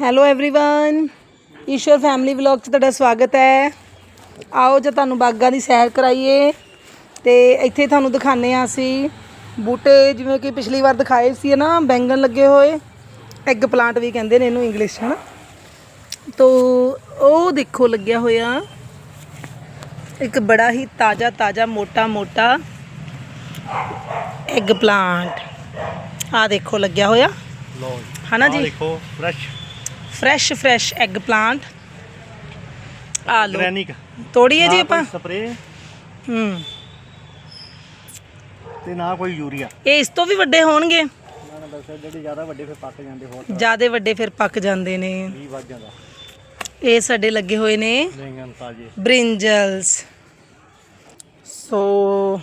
hello everyone Ishwar family vlog 'ਚ ਤੁਹਾਡਾ ਸਵਾਗਤ ਹੈ ਆਓ ਜੇ ਤੁਹਾਨੂੰ ਬਾਗਾਂ ਦੀ ਸੈਰ ਕਰਾਈਏ ਤੇ ਇੱਥੇ ਤੁਹਾਨੂੰ ਦਿਖਾਣੇ ਆ ਅਸੀਂ ਬੂਟੇ ਜਿਵੇਂ ਕਿ ਪਿਛਲੀ ਵਾਰ ਦਿਖਾਏ ਸੀ ਨਾ ਬੈਂਗਣ ਲੱਗੇ ਹੋਏ ਐਗ ਪਲਾਂਟ ਵੀ ਕਹਿੰਦੇ ਨੇ ਇਹਨੂੰ ਇੰਗਲਿਸ਼ ਹਨਾ ਤੋ ਉਹ ਦੇਖੋ ਲੱਗਿਆ ਹੋਇਆ ਇੱਕ ਬੜਾ ਹੀ ਤਾਜ਼ਾ ਤਾਜ਼ਾ ਮੋਟਾ ਮੋਟਾ ਐਗ ਪਲਾਂਟ ਆ ਦੇਖੋ ਲੱਗਿਆ ਹੋਇਆ ਲੋ ਹਨਾ ਜੀ ਦੇਖੋ fresh fresh fresh egg plant. ਆ ਲੋ ਤੋੜੀਏ ਜੀ ਆਪਾਂ। ਸਪਰੇ। ਹੂੰ। ਤੇ ਨਾ ਕੋਈ ਯੂਰੀਆ। ਇਹ ਇਸ ਤੋਂ ਵੀ ਵੱਡੇ ਹੋਣਗੇ। ਨਾ ਨਾ ਦੱਸਿਆ ਜਿਹੜੇ ਜ਼ਿਆਦਾ ਵੱਡੇ ਫਿਰ ਪੱਕ ਜਾਂਦੇ ਹੋਰ ਜਿਆਦੇ ਵੱਡੇ ਫਿਰ ਪੱਕ ਜਾਂਦੇ ਨੇ। 20 ਵੱਜ ਜਾਂਦਾ। ਇਹ ਸਾਡੇ ਲੱਗੇ ਹੋਏ ਨੇ ਤਾਜੇ। ਬ੍ਰਿੰਜਲਸ। ਸੋ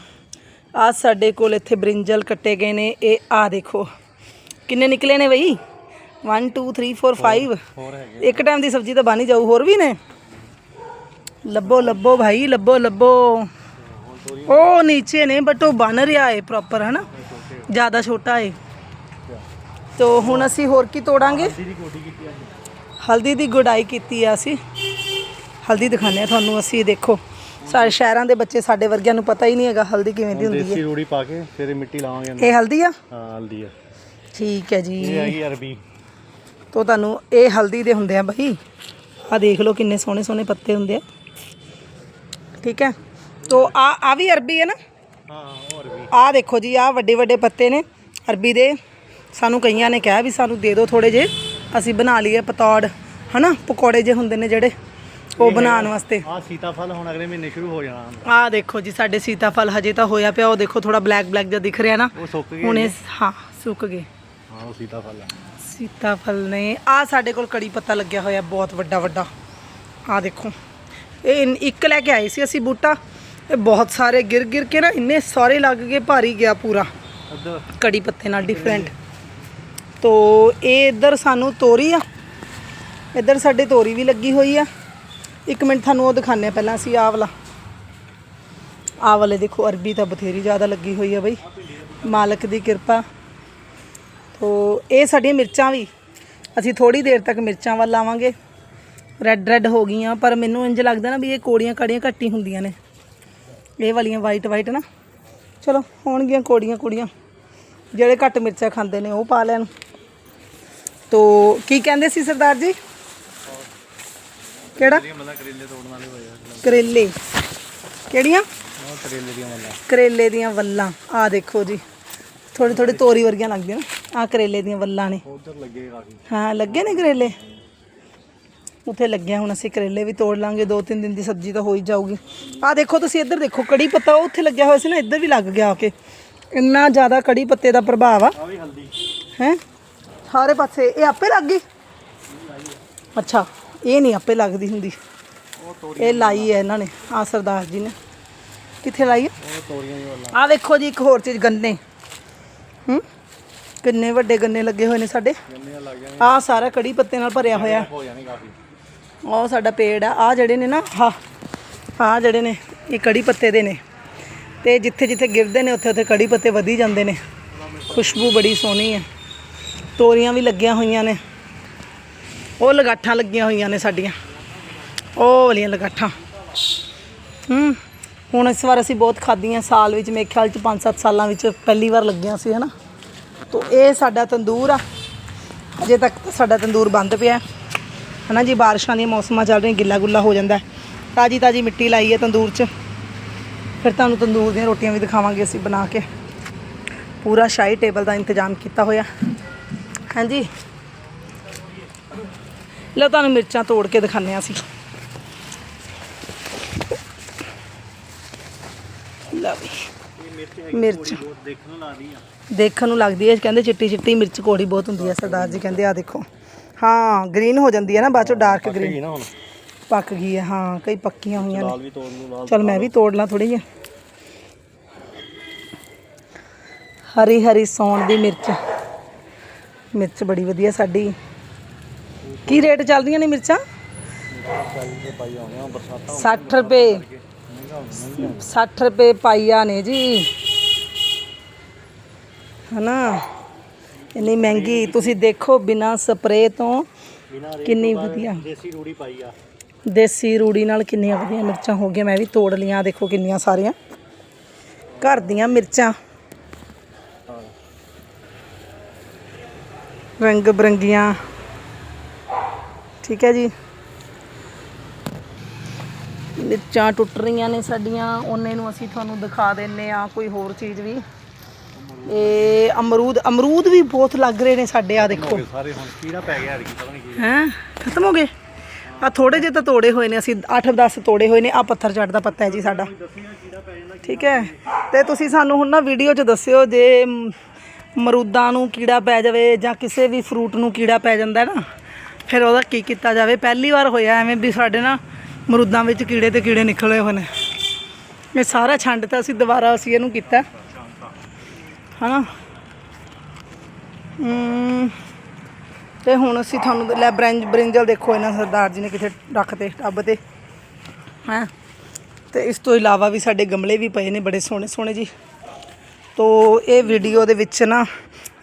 ਆ ਸਾਡੇ ਕੋਲ ਇੱਥੇ ਬ੍ਰਿੰਜਲ ਕੱਟੇ ਗਏ ਨੇ। ਇਹ ਆ ਦੇਖੋ। ਕਿੰਨੇ ਨਿਕਲੇ ਨੇ ਬਈ? 1 2 3 4 5 ਹੋਰ ਹੈਗੇ ਇੱਕ ਟਾਈਮ ਦੀ ਸਬਜ਼ੀ ਤਾਂ ਬਣ ਹੀ ਜਾਊ ਹੋਰ ਵੀ ਨੇ। ਲੱਭੋ ਲੱਭੋ ਭਾਈ ਲੱਭੋ ਲੱਭੋ। ਉਹ ਨੀਚੇ ਨੇ ਬਟ ਉਹ ਬਣ ਰਿਹਾ ਏ ਪ੍ਰੋਪਰ ਹਨਾ? ਜ਼ਿਆਦਾ ਛੋਟਾ ਏ। ਤੋ ਹੁਣ ਅਸੀਂ ਹੋਰ ਕੀ ਤੋੜਾਂਗੇ? ਹਲਦੀ ਦੀ ਗੁਡਾਈ ਕੀਤੀ ਆ ਅਸੀਂ। ਹਲਦੀ ਦਿਖਾਣੇ ਆ ਤੁਹਾਨੂੰ ਅਸੀਂ ਦੇਖੋ। ਸਾਰੇ ਸ਼ਹਿਰਾਂ ਦੇ ਬੱਚੇ ਸਾਡੇ ਵਰਗਿਆਂ ਨੂੰ ਪਤਾ ਹੀ ਨਹੀਂ ਹੈਗਾ ਹਲਦੀ ਕਿਵੇਂ ਦੀ ਹੁੰਦੀ ਦੇਸੀ ਹੈ ਰੂੜੀ ਪਾ ਕੇ ਫਿਰ ਮਿੱਟੀ ਲਾਵਾਂਗੇ। ਇਹ ਹਲਦੀ ਆ? ਹਾਂ ਹਲਦੀ ਆ। ਠੀਕ ਹੈ ਜੀ। ਇਹ ਹੈਗੀ ਅਰਬੀ। ਤੋ ਤੁਹਾਨੂੰ ਇਹ ਹਲਦੀ ਦੇ ਹੁੰਦੇ ਆ ਬਈ। ਆ ਦੇਖ ਲਓ ਕਿੰਨੇ ਸੋਹਣੇ ਸੋਹਣੇ ਪੱਤੇ ਹੁੰਦੇ ਆ। ਠੀਕ ਹੈ? ਤੋ ਆ ਆ ਵੀ ਅਰਬੀ ਹੈ ਨਾ? ਹਾਂ ਆ ਦੇਖੋ ਜੀ ਆ ਵੱਡੇ ਵੱਡੇ ਪੱਤੇ ਨੇ। ਅਰਬੀ ਦੇ। ਸਾਨੂੰ ਕਈਆਂ ਨੇ ਕਿਹਾ ਵੀ ਸਾਨੂੰ ਦੇ ਦਿਓ ਥੋੜੇ ਜੇ ਅਸੀਂ ਬਣਾ ਲਈਏ ਪਤੌੜ ਹਨਾ? ਪਕੌੜੇ ਜੇ ਹੁੰਦੇ ਨੇ ਜਿਹੜੇ ਉਹ ਬਣਾਉਣ ਵਾਸਤੇ। ਆ ਸੀਤਾਫਲ ਹੁਣ ਅਗਲੇ ਮਹੀਨੇ ਸ਼ੁਰੂ ਹੋ ਜਾਣਾ। ਆ ਦੇਖੋ ਜੀ ਸਾਡੇ ਸੀਤਾਫਲ ਹਜੇ ਤਾਂ ਹੋਇਆ ਪਿਆ। ਉਹ ਦੇਖੋ ਥੋੜਾ ਬਲੈਕ ਬਲੈਕ ਜਿਹਾ ਦਿਖ ਰਿਹਾ ਨਾ। ਉਹ ਸੁੱਕ ਗਏ ਹੁਣੇ ਹਾਂ ਸੁੱਕ ਗਏ। ਹਾਂ ਉਹ ਸੀਤਾਫਲ ਆ। ਸੀਤਾਫਲ ਨੇ। ਆ ਸਾਡੇ ਕੋਲ ਕੜੀ ਪੱਤਾ ਲੱਗਿਆ ਹੋਇਆ ਬਹੁਤ ਵੱਡਾ ਵੱਡਾ। ਆ ਦੇਖੋ। ਇਹ ਇੱਕ ਲੈ ਕੇ ਆਏ ਸੀ ਅਸੀਂ ਬੂਟਾ। ਇਹ ਬਹੁਤ ਸਾਰੇ ਗਿਰ ਗਿਰ ਕੇ ਨਾ ਇੰਨੇ ਸਾਰੇ ਲੱਗ ਗਏ ਭਾਰੀ ਗਿਆ ਪੂਰਾ। ਕੜੀ ਪੱਤੇ ਨਾਲ ਡਿਫਰੈਂਟ ਤੋ ਇਹ ਇੱਧਰ ਸਾਨੂੰ ਤੋਰੀ ਆ। ਇੱਧਰ ਸਾਡੇ ਤੋਰੀ ਵੀ ਲੱਗੀ ਹੋਈ ਆ। ਇੱਕ ਮਿੰਟ ਤੁਹਾਨੂੰ ਉਹ ਦਿਖਾਣੇ ਪਹਿਲਾਂ ਅਸੀਂ ਆਹ ਵਾਲਾ। ਆਹ ਵਾਲੇ ਦੇਖੋ ਅਰਬੀ ਤਾਂ ਬਥੇਰੀ ਜ਼ਿਆਦਾ ਲੱਗੀ ਹੋਈ ਆ ਬਈ। ਮਾਲਕ ਦੀ ਕਿਰਪਾ। ਇਹ ਸਾਡੀਆਂ ਮਿਰਚਾਂ ਵੀ ਅਸੀਂ ਥੋੜੀ ਦੇਰ ਤੱਕ ਮਿਰਚਾਂ ਵੱਲ ਲਾਵਾਂਗੇ ਰੈੱਡ ਰੈੱਡ ਹੋ ਗਈਆਂ ਪਰ ਮੈਨੂੰ ਇੰਜ ਲੱਗਦਾ ਨਾ ਵੀ ਇਹ ਕੋੜੀਆਂ ਕਾੜੀਆਂ ਘੱਟ ਹੁੰਦੀਆਂ ਨੇ। ਇਹ ਵਾਲੀਆਂ ਵਾਈਟ ਵਾਈਟ ਨਾ। ਚਲੋ ਹੋਣਗੀਆਂ ਕੋੜੀਆਂ ਕੁੜੀਆਂ। ਜਿਹੜੇ ਘੱਟ ਮਿਰਚਾਂ ਖਾਂਦੇ ਨੇ ਉਹ ਪਾ ਲੈਣ। ਤੋ ਕੀ ਕਹਿੰਦੇ ਸੀ ਸਰਦਾਰ ਜੀ? ਕਿਹੜਾ? ਕਰੇਲੇ ਤੋੜਨ ਵਾਲੇ ਹੋਏ ਆ। ਕਰੇਲੇ। ਕਿਹੜੀਆਂ? ਕਰੇਲੇ ਦੀਆਂ ਮੱਲਾਂ। ਕਰੇਲੇ ਦੀਆਂ ਵੱਲਾਂ। ਆ ਦੇਖੋ ਜੀ। ਥੋੜੀ ਥੋੜੀ ਤੋਰੀ ਵਰਗੀਆਂ ਲੱਗਦੀਆਂ ਨਾ। ਆ ਕਰੇਲੇ ਦੀਆਂ ਵੱਲਾਂ ਨੇ। ਉਧਰ ਲੱਗੇ ਕਾਫੀ। ਹਾਂ ਲੱਗੇ ਨੇ ਕਰੇਲੇ? ਉੱਥੇ ਲੱਗਿਆ ਹੁਣ ਅਸੀਂ ਕਰੇਲੇ ਵੀ ਤੋੜ ਲਾਂਗੇ ਦੋ ਤਿੰਨ ਦਿਨ ਦੀ ਸਬਜ਼ੀ ਤਾਂ ਹੋ ਹੀ ਜਾਊਗੀ। ਆ ਦੇਖੋ ਤੁਸੀਂ ਇੱਧਰ ਦੇਖੋ ਕੜੀ ਪੱਤਾ ਉੱਥੇ ਲੱਗਿਆ ਹੋਇਆ ਸੀ ਨਾ ਇੱਧਰ ਵੀ ਲੱਗ ਗਿਆ ਆ ਕੇ। ਇੰਨਾ ਜ਼ਿਆਦਾ ਕੜੀ ਪੱਤੇ ਦਾ ਪ੍ਰਭਾਵ ਆ। ਆ ਵੀ ਹਲਦੀ। ਹੈ? ਸਾਰੇ ਪਾਸੇ ਇਹ ਆਪੇ ਲੱਗ ਗਈ? ਅੱਛਾ ਇਹ ਨਹੀਂ ਆਪੇ ਲੱਗਦੀ ਹੁੰਦੀ। ਇਹ ਲਾਈ ਹੈ ਇਹਨਾਂ ਨੇ ਆ ਸਰਦਾਰ ਜੀ ਨੇ। ਕਿੱਥੇ ਲਾਈ ਹੈ? ਆ ਵੇਖੋ ਜੀ ਇੱਕ ਹੋਰ ਚੀਜ਼ ਗੰਨੇ। ਹੂੰ? ਕਿੰਨੇ ਵੱਡੇ ਗੰਨੇ ਲੱਗੇ ਹੋਏ ਨੇ ਸਾਡੇ? ਲੱਗ ਜਾਣੀਆਂ ਆ ਸਾਰਾ ਕੜੀ ਪੱਤੇ ਨਾਲ ਭਰਿਆ ਹੋਇਆ। ਹੋ ਜਾਣੀ ਕਾਫੀ। ਉਹ ਸਾਡਾ ਪੇੜ ਆ। ਆ ਜਿਹੜੇ ਨੇ ਨਾ ਹਾ ਆ ਜਿਹੜੇ ਨੇ ਇਹ ਕੜੀ ਪੱਤੇ ਦੇ ਨੇ। ਤੇ ਜਿੱਥੇ ਜਿੱਥੇ ਗਿਰਦੇ ਨੇ ਉੱਥੇ ਉੱਥੇ ਕੜੀ ਪੱਤੇ ਵਧੀ ਜਾਂਦੇ ਨੇ। ਖੁਸ਼ਬੂ ਬੜੀ ਸੋਹਣੀ ਹੈ ਤੋਰੀਆਂ ਵੀ ਲੱਗੀਆਂ ਹੋਈਆਂ ਨੇ। ਉਹ ਲਗਾਠਾਂ ਲੱਗੀਆਂ ਹੋਈਆਂ ਨੇ ਸਾਡੀਆਂ। ਉਹ ਵਾਲੀਆਂ ਲਗਾਠਾਂ। ਹੂੰ। ਹੁਣ ਇਸ ਵਾਰ ਅਸੀਂ ਬਹੁਤ ਖਾਧੀਆਂ ਸਾਲ ਵਿੱਚ, ਮੇਰੇ ਖਿਆਲ ਚ 5-7 ਸਾਲਾਂ ਵਿੱਚ ਪਹਿਲੀ ਵਾਰ ਲੱਗੀਆਂ ਸੀ, ਹਨਾ? ਤੋ ਇਹ ਸਾਡਾ ਤੰਦੂਰ ਆ। ਅਜੇ ਤੱਕ ਤਾਂ ਸਾਡਾ ਤੰਦੂਰ ਬੰਦ ਪਿਆ ਹਨਾ ਜੀ, ਬਾਰਿਸ਼ਾਂ ਦੀਆਂ ਮੌਸਮਾਂ ਚੱਲ ਰਹੀਆਂ ਗਿੱਲਾ ਗੁੱਲਾ ਹੋ ਜਾਂਦਾ ਤਾਜੀ ਤਾਜੀ ਮਿੱਟੀ ਲਾਈ ਹੈ ਤੰਦੂਰ 'ਚ। ਫਿਰ ਤੁਹਾਨੂੰ ਤੰਦੂਰ ਦੀਆਂ ਰੋਟੀਆਂ ਵੀ ਦਿਖਾਵਾਂਗੇ ਅਸੀਂ ਬਣਾ ਕੇ। ਪੂਰਾ ਸ਼ਾਹੀ ਟੇਬਲ ਦਾ ਇੰਤਜ਼ਾਮ ਕੀਤਾ ਹੋਇਆ। ਹਾਂਜੀ। ਲਓ, ਤੁਹਾਨੂੰ ਮਿਰਚਾਂ ਤੋੜ ਕੇ ਦਿਖਾਉਂਦੇ ਹਾਂ ਅਸੀਂ ਲਓ ਵੀ ਇਹ ਮਿਰਚ। ਦੇਖਣ ਨੂੰ ਲੱਗਦੀ ਆ ਦੇਖਣ ਨੂੰ ਲੱਗਦੀ ਹੈ ਕਹਿੰਦੇ ਚਿੱਟੀ ਚਿੱਟੀ ਮਿਰਚ ਕੋੜੀ ਬਹੁਤ ਹੁੰਦੀ ਹੈ ਸਰਦਾਰ ਜੀ ਕਹਿੰਦੇ ਆ ਦੇਖੋ। ਹਾਂ ਗ੍ਰੀਨ ਹੋ ਜਾਂਦੀ ਹੈ ਨਾ ਬਾਅਦ ਚੋਂ ਡਾਰਕ ਗ੍ਰੀਨ ਪੱਕ ਗਈ ਹੈ ਹਾਂ ਕਈ ਪੱਕੀਆਂ ਹੋਈਆਂ ਨੇ। ਚਲ ਮੈਂ ਵੀ ਤੋੜ ਲਾਂ ਥੋੜੀ ਜਿਹੀ। ਹਰੀ ਹਰੀ ਸੌਣ ਦੀ ਮਿਰਚ। ਮਿਰਚ ਬੜੀ ਵਧੀਆ ਸਾਡੀ। ਕੀ ਰੇਟ ਚੱਲਦੀਆਂ ਨੇ ਮਿਰਚਾਂ? ਚਾਲੀ ਦੇ ਪਾਈ ਆਉਣੇ ਆ ਬਰਸਾਤਾਂ 60 ਰੁਪਏ। 60 ਰੁਪਏ ਪਾਈਆ ਨੇ ਜੀ। ਹਨਾ? ਇੰਨੀ ਮਹਿੰਗੀ ਤੁਸੀਂ ਦੇਖੋ ਬਿਨਾ ਸਪਰੇ ਤੋਂ ਕਿੰਨੀ ਵਧੀਆ। ਦੇਸੀ ਰੂੜੀ ਪਾਈ ਆ। ਦੇਸੀ ਰੂੜੀ ਨਾਲ ਕਿੰਨੀਆਂ ਵਧੀਆ ਮਿਰਚਾਂ ਹੋ ਗਈਆਂ ਮੈਂ ਵੀ ਤੋੜ ਲੀਆਂ ਦੇਖੋ ਕਿੰਨੀਆਂ ਸਾਰੀਆਂ। ਘਰ ਦੀਆਂ ਮਿਰਚਾਂ। ਰੰਗ ਬਰੰਗੀਆਂ। ਠੀਕ ਹੈ ਜੀ। ਮਿਰਚਾਂ ਟੁੱਟ ਰਹੀਆਂ ਨੇ ਸਾਡੀਆਂ ਉਹਨੇ ਨੂੰ ਅਸੀਂ ਤੁਹਾਨੂੰ ਦਿਖਾ ਦਿੰਨੇ ਆ ਕੋਈ ਹੋਰ ਚੀਜ਼ ਵੀ। ਇਹ ਅਮਰੂਦ ਅਮਰੂਦ ਵੀ ਬਹੁਤ ਲੱਗ ਰਹੇ ਨੇ ਸਾਡੇ ਆ ਦੇਖੋ। ਸਾਰੇ ਹੁਣ ਕੀੜਾ ਪੈ ਗਿਆ ਅੜਕੀ ਪਤਾ ਨਹੀਂ ਕੀ। ਹੈਂ? ਖਤਮ ਹੋ ਗਏ? ਆ ਥੋੜੇ ਜਿਹੇ ਤਾਂ ਤੋੜੇ ਹੋਏ ਨੇ ਅਸੀਂ 8-10 ਤੋੜੇ ਹੋਏ ਨੇ ਆ ਪੱਥਰ ਚੱਟ ਦਾ ਪੱਤਾ ਹੈ ਜੀ ਸਾਡਾ। ਠੀਕ ਹੈ? ਤੇ ਤੁਸੀਂ ਸਾਨੂੰ ਹੁਣ ਨਾ ਵੀਡੀਓ 'ਚ ਦੱਸਿਓ ਜੇ ਮ, ਅਮਰੂਦਾਂ ਨੂੰ ਕੀੜਾ ਪੈ ਜਾਵੇ ਜਾਂ ਕਿਸੇ ਵੀ ਫਰੂਟ ਨੂੰ ਕੀੜਾ ਪੈ ਜਾਂਦਾ ਨਾ ਫਿਰ ਉਹਦਾ ਕੀ ਕੀਤਾ ਜਾਵੇ? ਪਹਿਲੀ ਵਾਰ ਹੋਇਆ ਐਵੇਂ ਵੀ ਸਾਡੇ ਨਾ ਅਮਰੂਦਾਂ ਵਿੱਚ ਕੀੜੇ ਤੇ ਕੀੜੇ ਨਿਕਲੇ ਹੋਏ ਨੇ। ਇਹ ਸਾਰਾ ਛੰਡ ਤਾਂ ਅਸੀਂ ਦੁਬਾਰਾ ਅਸੀਂ ਇਹਨੂੰ ਕੀਤਾ। ਹਨਾ? ਹਮ, ਤੇ ਹੁਣ ਅਸੀਂ ਤੁਹਾਨੂੰ ਲੈ ਬ੍ਰਿੰਜ ਬ੍ਰਿੰਜਲ ਦੇਖੋ ਇਹਨਾਂ ਸਰਦਾਰ ਜੀ ਨੇ ਕਿਥੇ ਰੱਖਤੇ ਟੱਬ ਤੇ ਹੈਂ? ਤੇ ਇਸ ਤੋਂ ਇਲਾਵਾ ਵੀ ਸਾਡੇ ਗਮਲੇ ਵੀ ਪਏ ਨੇ ਬੜੇ ਸੋਹਣੇ ਸੋਹਣੇ ਜੀ। ਤੋ ਇਹ ਵੀਡੀਓ ਦੇ ਵਿੱਚ ਨਾ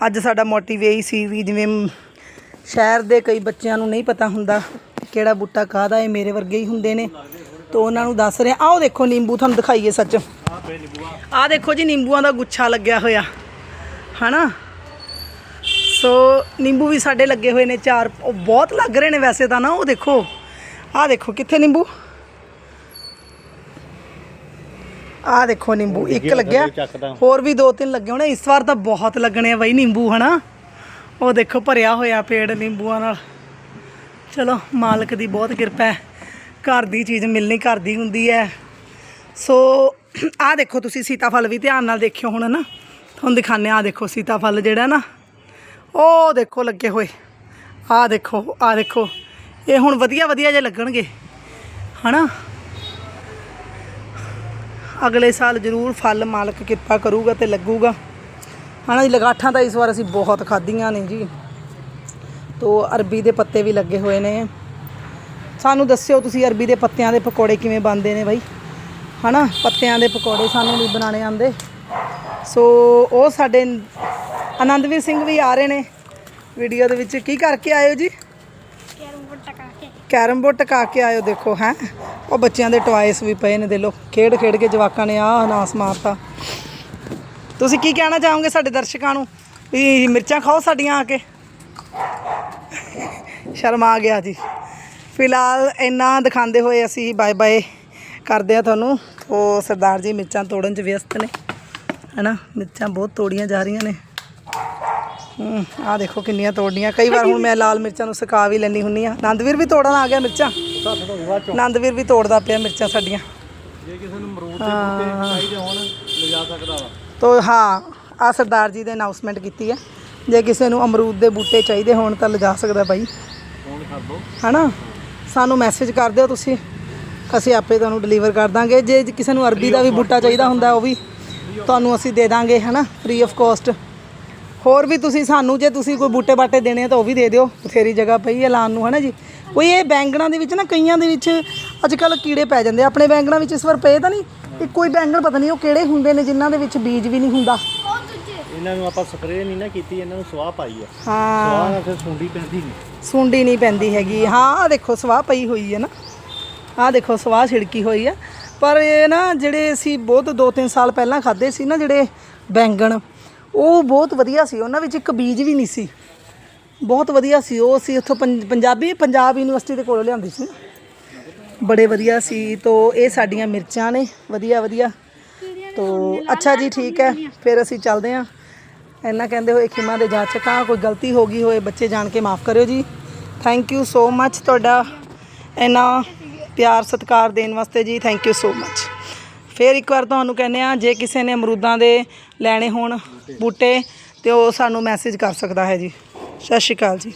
ਅੱਜ ਸਾਡਾ ਮੋਟਿਵ ਇਹੀ ਸੀ ਵੀ ਜਿਵੇਂ ਸ਼ਹਿਰ ਦੇ ਕਈ ਬੱਚਿਆਂ ਨੂੰ ਨਹੀਂ ਪਤਾ ਹੁੰਦਾ ਕਿਹੜਾ ਬੂਟਾ ਕਾਹਦਾ ਹੈ ਮੇਰੇ ਵਰਗੇ ਹੀ ਹੁੰਦੇ ਨੇ। ਤੋ ਉਹਨਾਂ ਨੂੰ ਦੱਸ ਰਿਹਾ ਆਓ ਦੇਖੋ ਨਿੰਬੂ ਤੁਹਾਨੂੰ ਦਿਖਾਈਏ ਸੱਚ। ਆਹ ਦੇਖੋ ਜੀ ਨਿੰਬੂਆਂ ਦਾ ਗੁੱਛਾ ਲੱਗਿਆ ਹੋਇਆ। ਹਨਾ? ਸੋ ਨਿੰਬੂ ਵੀ ਸਾਡੇ ਲੱਗੇ ਹੋਏ ਨੇ ਚਾਰ ਉਹ ਬਹੁਤ ਲੱਗ ਰਹੇ ਨੇ ਵੈਸੇ ਤਾਂ ਨਾ ਉਹ ਦੇਖੋ। ਆਹ ਦੇਖੋ ਕਿੱਥੇ ਨਿੰਬੂ? ਆਹ ਦੇਖੋ ਨਿੰਬੂ ਇੱਕ ਲੱਗਿਆ। ਹੋਰ ਵੀ ਦੋ ਤਿੰਨ ਲੱਗੇ ਹੋਣੇ ਇਸ ਵਾਰ ਤਾਂ ਬਹੁਤ ਲੱਗਣੇ ਆ ਬਈ ਨਿੰਬੂ ਹਨਾ? ਉਹ ਦੇਖੋ ਭਰਿਆ ਹੋਇਆ ਪੇੜ ਨਿੰਬੂਆਂ ਨਾਲ। ਚਲੋ ਮਾਲਕ ਦੀ ਬਹੁਤ ਕਿਰਪਾ ਹੈ। ਘਰ ਦੀ ਚੀਜ਼ ਮਿਲਣੀ ਘਰ ਦੀ ਹੁੰਦੀ ਹੈ। ਸੋ ਆਹ ਦੇਖੋ ਤੁਸੀਂ ਸੀਤਾਫਲ ਵੀ ਧਿਆਨ ਨਾਲ ਦੇਖਿਓ ਹੁਣ ਨਾ ਤੁਹਾਨੂੰ ਦਿਖਾਣੇ ਆ ਦੇਖੋ ਸੀਤਾ ਫਲ ਜਿਹੜਾ ਨਾ, ਉਹ ਦੇਖੋ ਲੱਗੇ ਹੋਏ। ਆਹ ਦੇਖੋ ਆਹ ਦੇਖੋ। ਇਹ ਹੁਣ ਵਧੀਆ ਵਧੀਆ ਜੇ ਲੱਗਣਗੇ, ਹਨਾ? ਅਗਲੇ ਸਾਲ ਜ਼ਰੂਰ ਫਲ ਮਾਲਕ ਕਿਰਪਾ ਕਰੂਗਾ ਤੇ ਲੱਗੂਗਾ। ਹਨਾ ਜੀ, ਲਗਾਠਾਂ ਤਾਂ ਇਸ ਵਾਰ ਅਸੀਂ ਬਹੁਤ ਖਾਧੀਆਂ ਨੇ ਜੀ। ਤੋ ਅਰਬੀ ਦੇ ਪੱਤੇ ਵੀ ਲੱਗੇ ਹੋਏ ਨੇ। ਸਾਨੂੰ ਦੱਸਿਓ ਤੁਸੀਂ ਅਰਬੀ ਦੇ ਪੱਤਿਆਂ ਦੇ ਪਕੌੜੇ ਕਿਵੇਂ ਬਣਦੇ ਨੇ ਬਾਈ? ਹਨਾ, ਪੱਤਿਆਂ ਦੇ ਪਕੌੜੇ ਸਾਨੂੰ ਨਹੀਂ ਬਣਾਣੇ ਆਉਂਦੇ। ਸੋ ਉਹ ਸਾਡੇ ਆਨੰਦਵੀਰ ਸਿੰਘ ਵੀ ਆ ਰਹੇ ਨੇ ਵੀਡੀਓ ਦੇ ਵਿੱਚ। ਕੀ ਕਰਕੇ ਆਏ ਹੋ ਜੀ? ਕੈਰਮ ਬੋਰਡ ਟਕਾ ਕੇ। ਆਇਓ ਦੇਖੋ ਹੈ? ਉਹ ਬੱਚਿਆਂ ਦੇ ਟੁਆਇਸ ਵੀ ਪਏ ਨੇ ਦੇ ਲੋ ਖੇਡ ਖੇਡ ਕੇ ਜਵਾਕਾਂ ਨੇ ਆਹ ਨਾਸ ਮਾਰਤਾ। ਤੁਸੀਂ ਕੀ ਕਹਿਣਾ ਚਾਹੋਗੇ ਸਾਡੇ ਦਰਸ਼ਕਾਂ ਨੂੰ? ਵੀ ਮਿਰਚਾਂ ਖਾਓ ਸਾਡੀਆਂ ਆ ਕੇ? ਸ਼ਰਮ ਆ ਗਿਆ ਜੀ। ਫਿਲਹਾਲ ਇੰਨਾ ਦਿਖਾਉਂਦੇ ਹੋਏ ਅਸੀਂ ਬਾਏ ਬਾਏ ਕਰਦੇ ਆ ਤੁਹਾਨੂੰ। ਉਹ ਸਰਦਾਰ ਜੀ ਮਿਰਚਾਂ ਤੋੜਨ 'ਚ ਵਿਅਸਤ ਨੇ। ਹਨਾ? ਮਿਰਚਾਂ ਬਹੁਤ ਤੋੜੀਆਂ ਜਾ ਰਹੀਆਂ ਨੇ। ਹੂੰ ਆਹ ਦੇਖੋ ਕਿੰਨੀਆਂ ਤੋੜਨੀਆਂ। ਕਈ ਵਾਰ ਹੁਣ ਮੈਂ ਲਾਲ ਮਿਰਚਾਂ ਨੂੰ ਸੁਕਾ ਵੀ ਲੈਣੀ ਹੁੰਨੀ ਆ। ਆਨੰਦਵੀਰ ਵੀ ਤੋੜਨ ਆ ਗਿਆ ਮਿਰਚਾਂ? ਆਨੰਦਵੀਰ ਵੀ ਤੋੜਦਾ ਪਿਆ ਮਿਰਚਾਂ ਸਾਡੀਆਂ। ਜੇ ਕਿਸੇ ਨੂੰ ਅਮਰੂਦ ਦੇ ਬੂਟੇ ਚਾਹੀਦੇ ਹੋਣ ਲਿਜਾ ਸਕਦਾ ਵਾ। ਤੋ ਹਾਂ ਆ ਸਰਦਾਰ ਜੀ ਦੇ ਅਨਾਉਂਸਮੈਂਟ ਕੀਤੀ ਹੈ ਜੇ ਕਿਸੇ ਨੂੰ ਅਮਰੂਦ ਦੇ ਬੂਟੇ ਚਾਹੀਦੇ ਹੋਣ ਤਾਂ ਲਿਜਾ ਸਕਦਾ ਬਾਈ। ਫੋਨ ਕਰ ਦੋ। ਹਨਾ? ਸਾਨੂੰ ਮੈਸੇਜ ਕਰ ਦਿਓ ਤੁਸੀਂ। ਅਸੀਂ ਆਪੇ ਤੁਹਾਨੂੰ ਡਿਲੀਵਰ ਕਰ ਦਾਂਗੇ। ਜੇ ਕਿਸੇ ਨੂੰ ਅਰਬੀ ਦਾ ਵੀ ਬੂਟਾ ਚਾਹੀਦਾ ਹੁੰਦਾ ਉਹ ਵੀ ਤੁਹਾਨੂੰ ਅਸੀਂ ਦੇ ਦਾਂਗੇ ਹਨਾ? ਫ੍ਰੀ ਆਫ ਕਾਸਟ ਹੋਰ ਵੀ ਤੁਸੀਂ ਸਾਨੂੰ ਜੇ ਤੁਸੀਂ ਕੋਈ ਬੂਟੇ ਬਾਟੇ ਦੇਣੇ ਆ ਤਾਂ ਉਹ ਵੀ ਦੇ ਦਿਓ। ਬਥੇਰੀ ਜਗ੍ਹਾ ਪਈ ਹੈ ਲਾਉਣ ਨੂੰ ਹਨਾ ਜੀ? ਕੋਈ ਇਹ ਬੈਂਗਣਾ ਦੇ ਵਿੱਚ ਨਾ ਕਈਆਂ ਦੇ ਵਿੱਚ ਅੱਜ ਕੱਲ ਕੀੜੇ ਪੈ ਜਾਂਦੇ ਆ। ਆਪਣੇ ਬੈਂਗਣਾ ਵਿੱਚ ਇਸ ਵਾਰ ਪਏ ਤਾਂ ਨਹੀਂ? ਇਹ ਕੋਈ ਬੈਂਗਣ ਪਤਾ ਨਹੀਂ ਉਹ ਕਿਹੜੇ ਹੁੰਦੇ ਨੇ ਜਿਨ੍ਹਾਂ ਦੇ ਵਿੱਚ ਬੀਜ ਵੀ ਨਹੀਂ ਹੁੰਦਾ। ਇਹਨਾਂ ਨੂੰ ਆਪਾਂ ਸਪਰੇਅ ਨਹੀਂ ਨਾ ਕੀਤੀ ਇਹਨਾਂ ਨੂੰ ਸਵਾਹ ਪਾਈ ਆ। ਹਾਂ। ਸਵਾਹ ਨਾਲ ਫਿਰ ਸੁੰਡੀ ਪੈਂਦੀ ਨਹੀਂ। ਸੁੰਡੀ ਨਹੀਂ ਪੈਂਦੀ ਹੈਗੀ। ਹਾਂ ਆਹ ਦੇਖੋ ਸਵਾਹ ਪਈ ਹੋਈ ਹੈ ਨਾ। ਆਹ ਦੇਖੋ ਸਵਾਹ ਛਿੜਕੀ ਹੋਈ ਹੈ ਪਰ ਇਹ ਨਾ ਜਿਹੜੇ ਅਸੀਂ ਬਹੁਤ 2-3 ਸਾਲ ਪਹਿਲਾਂ ਖਾਦੇ ਸੀ ਨਾ ਜਿਹੜੇ ਬੈਂਗਣ, ਉਹ ਬਹੁਤ ਵਧੀਆ ਸੀ। ਉਹਨਾਂ ਵਿੱਚ ਇੱਕ ਬੀਜ ਵੀ ਨਹੀਂ ਸੀ। ਬਹੁਤ ਵਧੀਆ ਸੀ। ਉਹ ਸੀ ਉੱਥੋਂ ਪੰਜ- ਪੰਜਾਬੀ, ਪੰਜਾਬ ਯੂਨੀਵਰਸਿਟੀ ਦੇ ਕੋਲੋਂ ਲਿਆਂਦੀ ਸੀ। ਬੜੇ ਵਧੀਆ ਸੀ। ਤੋ ਇਹ ਸਾਡੀਆਂ ਮਿਰਚਾਂ ਨੇ। ਵਧੀਆ ਵਧੀਆ। ਤੋ ਅੱਛਾ ਜੀ, ਠੀਕ ਹੈ। ਫਿਰ ਅਸੀਂ ਚੱਲਦੇ ਹਾਂ। ਇੰਨਾ ਕਹਿੰਦੇ ਹੋਏ ਖਿਮਾ ਦੇ ਜਾਚਕਾਂ ਕੋਈ ਗਲਤੀ ਹੋ ਗਈ ਹੋਏ, ਬੱਚੇ ਜਾਣ ਕੇ ਮਾਫ ਕਰਿਓ ਜੀ। ਥੈਂਕ ਯੂ ਸੋ ਮੱਚ ਤੁਹਾਡਾ। ਇੰਨਾ ਪਿਆਰ ਸਤਿਕਾਰ ਦੇਣ ਵਾਸਤੇ ਜੀ ਥੈਂਕ ਯੂ ਸੋ ਮੱਚ ਫਿਰ ਇੱਕ ਵਾਰ ਤੁਹਾਨੂੰ ਕਹਿੰਦੇ ਆ ਜੇ ਕਿਸੇ ਨੇ ਅਮਰੂਦਾਂ ਦੇ ਲੈਣੇ ਹੋਣ, ਬੂਟੇ, ਤੇ ਉਹ ਸਾਨੂੰ ਮੈਸੇਜ ਕਰ ਸਕਦਾ ਹੈ ਜੀ। ਸਤਿ ਸ਼੍ਰੀ ਅਕਾਲ ਜੀ।